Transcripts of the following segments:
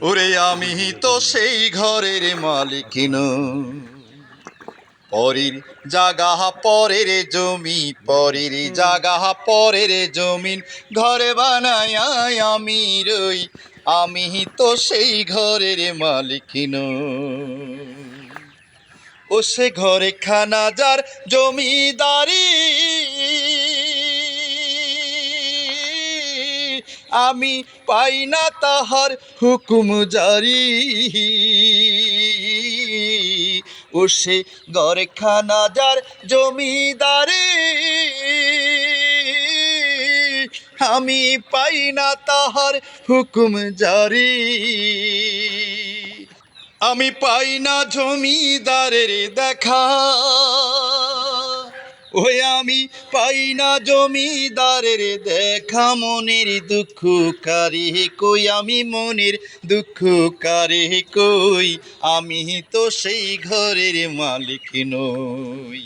ওরে আমি তো সেই ঘরের মালিকিন পরের জাগা পরের জমি পরের জাগা পরের জমিন, ঘরে বানায় আমি রই। আমি তো সেই ঘরের মালিকিন ও সে ঘরে খানা যার জমিদারি আমি পাই না তাহার হুকুম জারি। ও সে ঘরে খানা যার জমিদারি, আমি পাই না তাহার হুকুম জারি। আমি পাই না জমিদারের দেখা। ওই আমি পাই না জমিদারের দেখা মনের দুঃখ কারে কই আমি মনের দুঃখ কারে কই আমি তো সেই ঘরের মালিক নই।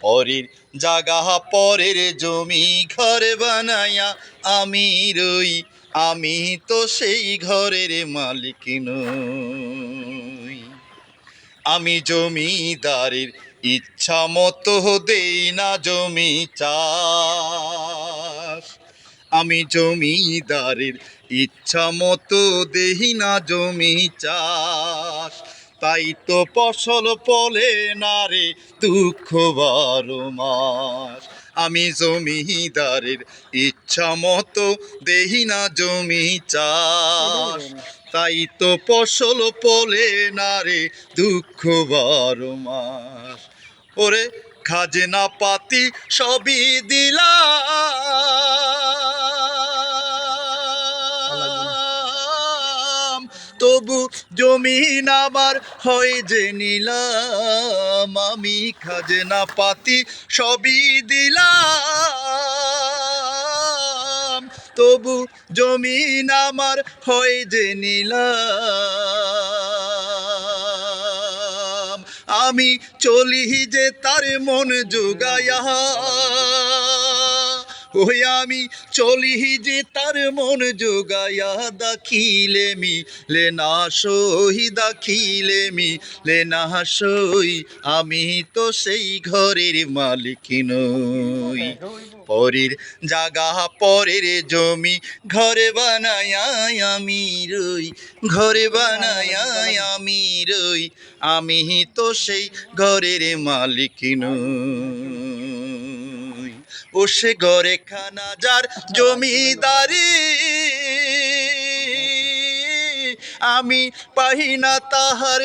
পরের জাগা, পরের জমি ঘর বানায়া আমি রই, আমি তো সেই ঘরের মালিক নই। আমি জমিদারের ইচ্ছা মতো দেই না জমি চাষ। আমি জমিদারের ইচ্ছা মতো দেই না জমি চাষ। তাই তো ফসল ফলে না রে দুঃখ বারো মাস। আমি জমিদারের ইচ্ছা মতো দেই না জমি চাষ। তাই তো ফসল ফলে না রে দুঃখ বারো মাস। ওরে খাজনা পাতি সবই দিলা তবু জমিন আমার হয় যে নিলাম। আমি খাজনা পাতি সবই দিলাম। তবু জমিন আমার হয় যে নিলাম। আমি চলি যে তার মন যোগায়া। ওই আমি চলি যে তার মন যোগায়া। দাখিলে মি লে না সই, দাখিলে মি লে না সই। আমি তো সেই ঘরের মালিক নই। পরের জাগা পরের জমি ঘরে বানায় আমি রই, ঘরে বানায় আমি রই, আমি তো সেই ঘরের মালিক নই। ও সে ঘরে খানা যার জমিদারি, আমি পাই না তাহার